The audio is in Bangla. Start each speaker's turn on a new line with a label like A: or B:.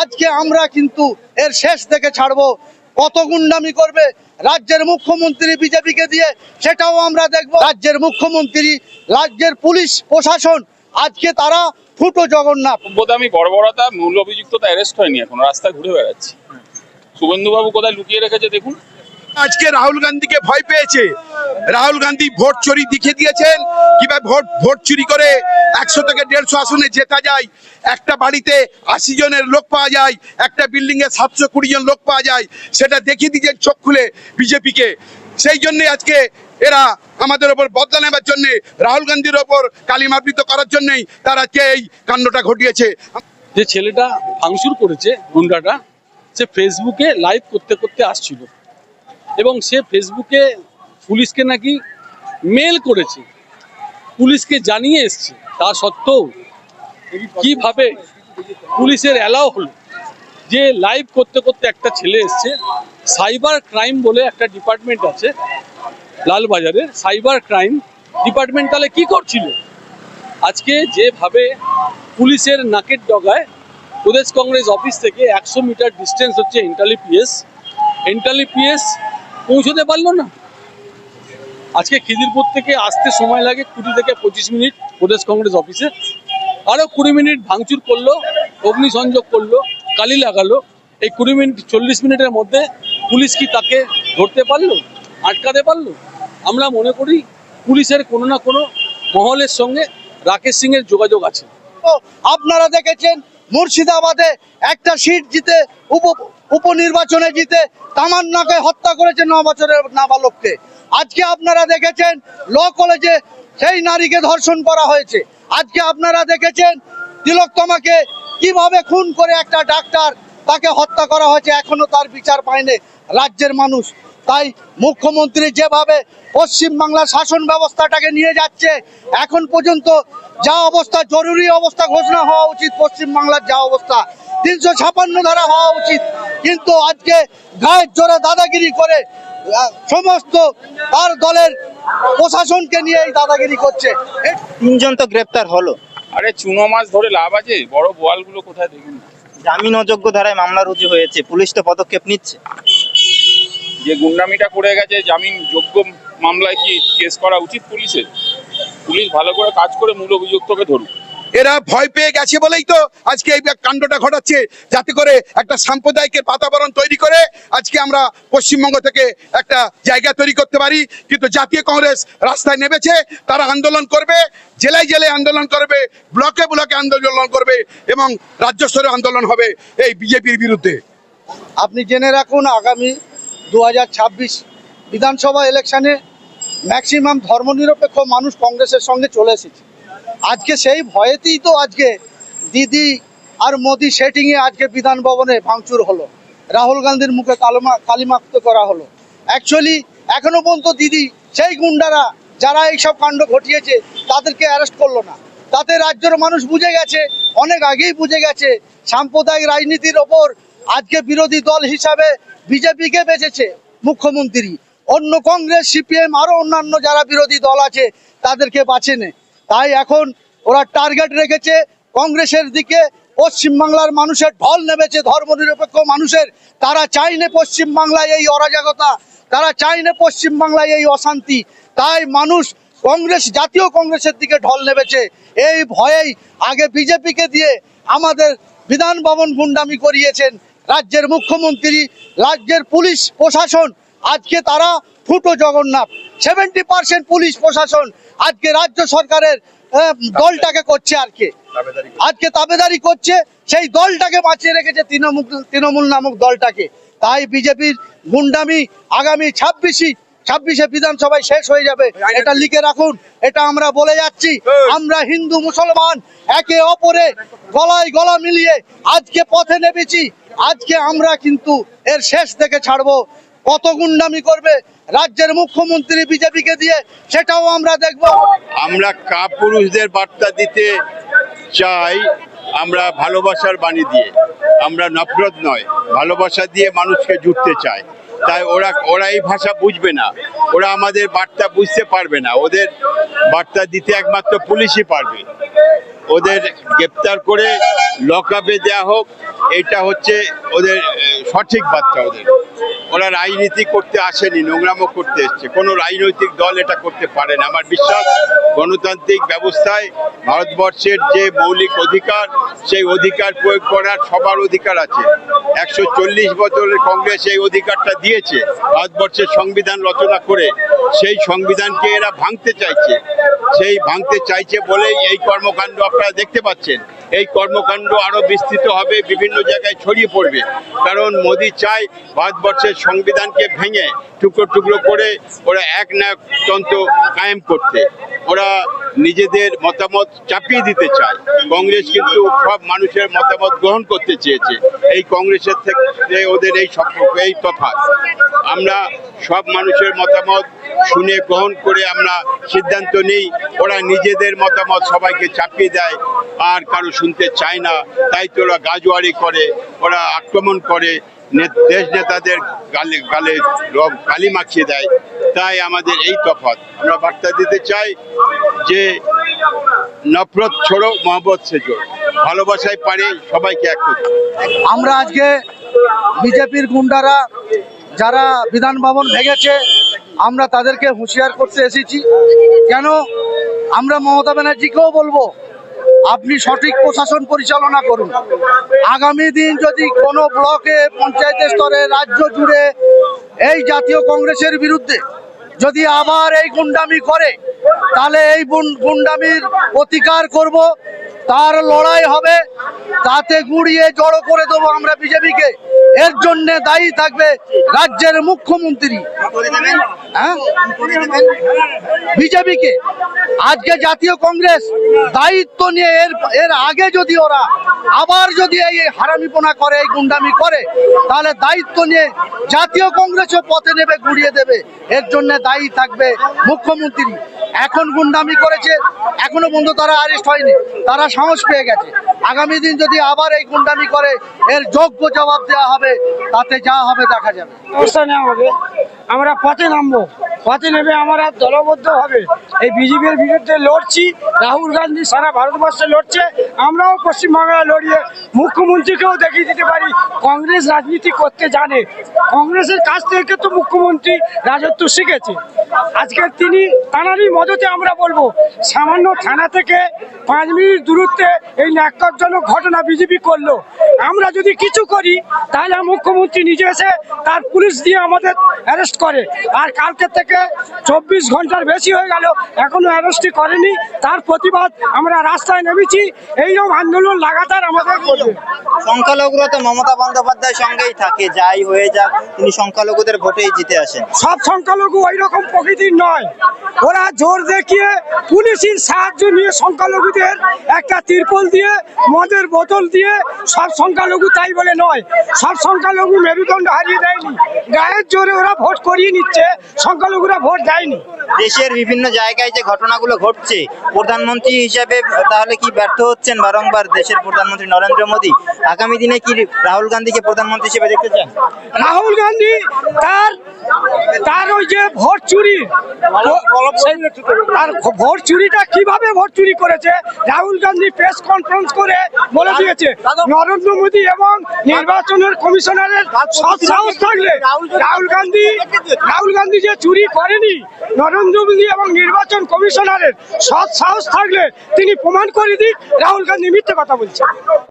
A: আজকে আমরা কিন্তু এর শেষ থেকে ছাড়বো। কত গুন্ডামি করবে রাজ্যের মুখ্যমন্ত্রী বিজেপিকে দিয়ে সেটাও আমরা দেখব। রাজ্যের মুখ্যমন্ত্রী রাজ্যের পুলিশ প্রশাসন আজকে তারা ফুটো জগন্নাথ।
B: সভ্যতামি বর্বরতা মূল অভিযুক্ততা অ্যারেস্ট হয়নি এখন রাস্তায় ঘুরে বেড়াচ্ছে। শুভেন্দুবাবু কোথায় লুকিয়ে রেখেছে দেখুন।
C: আজকে রাহুল গান্ধীকে ভয় পেয়েছে। রাহুল গান্ধী ভোট চুরি দেখিয়ে দিয়েছেন। কীভাবে ভোট ভোট চুরি করে একশো থেকে দেড়শো আসনে জেতা যায়। একটা বাড়িতে আশি জনের লোক পাওয়া যায়, একটা বিল্ডিং এ সাতশো কুড়ি জন লোক পাওয়া যায়, সেটা দেখিয়ে দিয়েছেন চোখ খুলে বিজেপিকে। সেই জন্যে আজকে এরা আমাদের ওপর বদলা নেবার জন্য, রাহুল গান্ধীর ওপর কালিমাবৃত করার জন্যই তারা আজকে এই কাণ্ডটা ঘটিয়েছে।
D: যে ছেলেটা ভাঙচুর করেছে, গুন্ডাটা, সে ফেসবুকে লাইভ করতে করতে আসছিল। এবং সে ফেসবুকে পুলিশকে নাকি মেল করেছে। পুলিশকে জানিয়ে এসছে। তা সত্ত্বেও কীভাবে পুলিশের অ্যালাও হলো? যে লাইভ করতে করতে একটা ছেলে এসছে, সাইবার ক্রাইম বলে একটা ডিপার্টমেন্ট আছে লালবাজারে সাইবার ক্রাইম ডিপার্টমেন্ট তাহলে কী করছিল? আজকে যেভাবে পুলিশের নাকের ডগায় প্রদেশ কংগ্রেস অফিস থেকে একশো মিটার ডিস্টেন্স হচ্ছে এন্টালি পিএস এন্টালি পিএস পৌঁছতে পারল না। আজকে খিদিরপুর থেকে আসতে সময় লাগে কুড়ি থেকে পঁচিশ মিনিট প্রদেশ কংগ্রেস অফিসে। আরও কুড়ি মিনিট ভাঙচুর করল, অগ্নিসংযোগ করল কালি লাগালো। এই কুড়ি মিনিট, চল্লিশ মিনিটের মধ্যে পুলিশ কি তাকে ধরতে পারল, আটকাতে পারল? আমরা মনে করি পুলিশের কোনো না কোনো মহলের সঙ্গে রাকেশ সিং এর যোগাযোগ আছে।
A: আপনারা দেখেছেন, মুর্শিদাবাদে একটা সিট জিতে উপ উপনির্বাচনে জিতে তামান্নাকে হত্যা করেছে ন বছরের নাবালককে। আজকে আপনারা দেখেছেন, ল কলেজে সেই নারীকে ধর্ষণ করা হয়েছে। আজকে আপনারা দেখেছেন তিলোত্তমাকে কীভাবে খুন করে একটা ডাক্তার তাকে হত্যা করা হয়েছে, এখনও তার বিচার পায়নি রাজ্যের মানুষ। তাই মুখ্যমন্ত্রী যেভাবে পশ্চিমবাংলার শাসন ব্যবস্থাটাকে নিয়ে যাচ্ছে, এখন পর্যন্ত যা অবস্থা, জরুরি অবস্থা ঘোষণা হওয়া উচিত পশ্চিমবাংলার যা অবস্থা, তিনশো ছাপান্ন ধারা হওয়া উচিত। কিন্তু আজকে গায়ের জোরে দাদাগিরি করে সমস্ত তার দলের প্রশাসনকে নিয়ে এই দাদাগিরি করছে।
E: তিনজন তো গ্রেপ্তার হলো।
B: আরে চুনো মাছ ধরে লাভ আছে? বড় বোয়ালগুলো কোথায় দেখুন?
E: জামিন অযোগ্য ধারায় মামলা রুজু হয়েছে। পুলিশ তো পদক্ষেপ নিচ্ছে।
B: যে গুন্ডামিটা করে গেছে জামিন যোগ্য মামলায় কি কেস করা উচিত পুলিশের? পুলিশ ভালো করে কাজ করে মূল অভিযুক্তকে ধরুক।
C: এরা ভয় পেয়ে গেছে বলেই তো আজকে এই কাণ্ডটা ঘটাচ্ছে, যাতে করে একটা সাম্প্রদায়িকের বাতাবরণ তৈরি করে আজকে আমরা পশ্চিমবঙ্গ থেকে একটা জায়গা তৈরি করতে পারি। কিন্তু জাতীয় কংগ্রেস রাস্তায় নেমেছে, তারা আন্দোলন করবে, জেলায় জেলায় আন্দোলন করবে, ব্লকে ব্লকে আন্দোলন করবে এবং রাজ্য স্তরে আন্দোলন হবে এই বিজেপির বিরুদ্ধে।
A: আপনি জেনে রাখুন, আগামী দু হাজার ছাব্বিশ বিধানসভা ইলেকশনে ম্যাক্সিমাম ধর্মনিরপেক্ষ মানুষ কংগ্রেসের সঙ্গে চলে এসেছে। আজকে সেই ভয়েতেই তো আজকে দিদি আর মোদি সেটিংয়ে আজকে বিধান ভবনে ভাঙচুর হলো। রাহুল গান্ধীর মুখে কালমা কালিমাক্ত করা হলো। অ্যাকচুয়ালি এখনও পর্যন্ত দিদি সেই গুন্ডারা যারা এইসব কাণ্ড ঘটিয়েছে, তাদেরকে অ্যারেস্ট করল না। তাতে রাজ্যের মানুষ বুঝে গেছে, অনেক আগেই বুঝে গেছে, সাম্প্রদায়িক রাজনীতির ওপর আজকে বিরোধী দল হিসাবে বিজেপিকে বেঁচেছে মুখ্যমন্ত্রী। অন্য কংগ্রেস, সিপিএম, আরও অন্যান্য যারা বিরোধী দল আছে, তাদেরকে বাঁচেনে। তাই এখন ওরা টার্গেট রেখেছে কংগ্রেসের দিকে। পশ্চিমবাংলার মানুষের ঢল নেমেছে, ধর্মনিরপেক্ষ মানুষের। তারা চাইনে পশ্চিমবাংলায় এই অরাজকতা, তারা চাইনে পশ্চিমবাংলায় এই অশান্তি। তাই মানুষ কংগ্রেস, জাতীয় কংগ্রেসের দিকে ঢল নেমেছে। এই ভয়েই আগে বিজেপিকে দিয়ে আমাদের বিধান ভবন গুন্ডামি করিয়েছেন রাজ্যের মুখ্যমন্ত্রী, রাজ্যের পুলিশ প্রশাসন। আজকে তারা ফুটো জগন্নাথ। সেভেন্টি পার্সেন্ট পুলিশ প্রশাসন আজকে রাজ্য সরকারের দলটাকে করছে আর কি। আজকে তাবেদারি করছে সেই দলটাকে বাঁচিয়ে রেখেছে তৃণমূল তৃণমূল নামক দলটাকে। তাই বিজেপির গুন্ডামি আগামী ছাব্বিশে ছাব্বিশে বিধানসভায় শেষ হয়ে যাবে। এটা লিখে রাখুন এটা আমরা বলে যাচ্ছি। আমরা হিন্দু মুসলমান একে অপরে গলায় গলা মিলিয়ে আজকে পথে নেমেছি। আজকে আমরা কিন্তু এর শেষ থেকে ছাড়বো। কত গুন্ডামি করবে রাজ্যের মুখ্যমন্ত্রী বিজেপিকে দিয়ে, সেটাও আমরা দেখব।
F: আমরা কাপুরুষদের বার্তা দিতে চাই, আমরা ভালোবাসার বাণী দিয়ে। আমরা নফরত নয়, ভালোবাসা দিয়ে মানুষকে জুটতে চাই। তাই ওরা ওরা এই ভাষা বুঝবে না। ওরা আমাদের বার্তা বুঝতে পারবে না। ওদের বার্তা দিতে একমাত্র পুলিশই পারবে। ওদের গ্রেপ্তার করে লকআপে দেওয়া হোক, এটা হচ্ছে ওদের সঠিক বার্তা ওদের। ওরা রাজনীতি করতে আসেনি, নোংরামো করতে এসছে। কোনো রাজনৈতিক দল এটা করতে পারে না। আমার বিশ্বাস, গণতান্ত্রিক ব্যবস্থায় ভারতবর্ষের যে মৌলিক অধিকার, সেই অধিকার প্রয়োগ করার সবার অধিকার আছে। একশো চল্লিশ বছরের কংগ্রেস এই অধিকারটা দিয়েছে, ভারতবর্ষের সংবিধান রচনা করে। সেই সংবিধানকে এরা ভাঙতে চাইছে। সেই ভাঙতে চাইছে বলেই এই কর্মকাণ্ড আপনারা দেখতে পাচ্ছেন। এই কর্মকাণ্ড আরও বিস্তৃত হবে, বিভিন্ন জায়গায় ছড়িয়ে পড়বে। কারণ মোদি চায় ভারতবর্ষের সংবিধানকে ভেঙে টুকরো টুকরো করে ওরা এক নায়কতন্ত্র কায়েম করতে। ওরা নিজেদের মতামত চাপিয়ে দিতে চায়। কংগ্রেস কিন্তু সব মানুষের মতামত গ্রহণ করতে চেয়েছে। এই কংগ্রেসের থেকে ওদের এই সম্পর্ক এই তফাৎ। আমরা সব মানুষের মতামত শুনে, গ্রহণ করে আমরা সিদ্ধান্ত নিই। ওরা নিজেদের মতামত সবাইকে চাপিয়ে দেয়। আর কারও শুনতে চায় না। তাই তো ওরা গাজোয়ারি করে, ওরা আক্রমণ করে। দেশ নেতাদের গালে গালে কালি মাখিয়ে দেয়। তাই আমাদের এই তফাৎ। আমরা বার্তা দিতে চাই যে নফরত ছোড়ো, মহব্বত সে জোড় ভালোবাসায় পারে, সবাইকে এক
A: আমরা আজকে বিজেপির গুন্ডারা যারা বিধান ভবন ভেঙেছে, আমরা তাদেরকে হুঁশিয়ার করতে এসেছি। কেন? আমরা মমতা ব্যানার্জিকেও বলব আপনি সঠিক প্রশাসন পরিচালনা করুন। আগামী দিন যদি কোনো ব্লকে, পঞ্চায়েতের স্তরে, রাজ্য জুড়ে এই জাতীয় কংগ্রেসের বিরুদ্ধে যদি আবার এই গুন্ডামি করে, তাহলে এই গুন- গুন্ডামির প্রতিকার করব, তার লড়াই হবে, তাতে গুড়িয়ে জড়ো করে দেবো আমরা বিজেপিকে। এর জন্য দায়ী থাকবে রাজ্যের মুখ্যমন্ত্রী। হ্যাঁ? বিজেপিকে। আজকে জাতীয় কংগ্রেস দায়িত্ব নিয়ে এর এর আগে যদি ওরা আবার যদি এই হারামিপনা করে, এই গুন্ডামি করে, তাহলে দায়িত্ব নিয়ে জাতীয় কংগ্রেসও পথে নেবে, গুড়িয়ে দেবে। এর জন্য দায়ী থাকবে মুখ্যমন্ত্রী। এখন গুন্ডামি করেছে, এখনও পর্যন্ত তারা অ্যারেস্ট হয়নি, তারা সাহস পেয়ে গেছে। আগামী দিন যদি আবার এই গুন্ডামি করে, এর যোগ্য জবাব দেওয়া হবে, তাতে যা হবে দেখা যাবে।
G: আমরা পথে নামবো। পথে নেমে আমরা দলবদ্ধ হবে। এই বিজেপির বিরুদ্ধে লড়ছি, রাহুল গান্ধী সারা ভারতবর্ষে লড়ছে, আমরাও পশ্চিমবাংলায় লড়িয়ে মুখ্যমন্ত্রীকেও দেখিয়ে দিতে পারি, কংগ্রেস রাজনীতি করতে জানে। কংগ্রেসের কাছ থেকে তো মুখ্যমন্ত্রী রাজত্ব শিখেছে। আজকে তিনি তাঁরই মদতে আমরা বলব, সামান্য থানা থেকে পাঁচ মিনিট দূরত্বে এই ন্যাক্কারজনক ঘটনা বিজেপি করল। আমরা যদি কিছু করি, তাহলে মুখ্যমন্ত্রী নিজে এসে তার পুলিশ দিয়ে আমাদের অ্যারেস্ট করে। আর কালকে থেকে চব্বিশ ঘণ্টার বেশি হয়ে গেল এখনও অ্যারেস্টই করেনি। তার প্রতিবাদ আমরা রাস্তায় নেমেছি এইরকম আন্দোলন লাগাতার আমাদের করবে।
E: সংখ্যালঘুরা তো মমতা বন্দ্যোপাধ্যায়ের সঙ্গেই থাকে যাই হয়ে যাক তিনি সংখ্যালঘুদের ভোটেই জিতে আসেন।
G: সব সংখ্যালঘু ওই রকম প্রকৃতির নয়। ওরা জোর দেখিয়ে পুলিশের সাহায্য নিয়ে সংখ্যালঘুদের একটা তিরপল দিয়ে মদের বোতল দিয়ে সব সংখ্যালঘু তাই বলে নয়। সব সংখ্যালঘু মেরুদণ্ড হারিয়ে দেয়নি। গায়ের জোরে ওরা ভোট করিয়ে নিচ্ছে ভোট দেয়নি।
E: দেশের বিভিন্ন জায়গায় যে ঘটনাগুলো ঘটছে প্রধানমন্ত্রী হিসেবে তাহলে কি ব্যর্থ হচ্ছেন বারংবার দেশের প্রধানমন্ত্রী নরেন্দ্র মোদী? আগামী দিনে কি রাহুল গান্ধীকে প্রধানমন্ত্রী হিসেবে দেখতে চান?
G: রাহুল গান্ধী তার তার ওই যে ভোট চুরি তার ভোট চুরিটা কীভাবে ভোট চুরি করেছে? রাহুল গান্ধী প্রেস কনফারেন্স করে বলে দিয়েছে নরেন্দ্র মোদী এবং নির্বাচনের কমিশনারের সৎ সাহস থাকলে রাহুল গান্ধী রাহুল গান্ধী যে চুরি করেনি নরেন্দ্র মোদী এবং নির্বাচন কমিশনারের সৎ সাহস থাকলে তিনি প্রমাণ করে দিক। রাহুল গান্ধী মিথ্যে কথা বলছে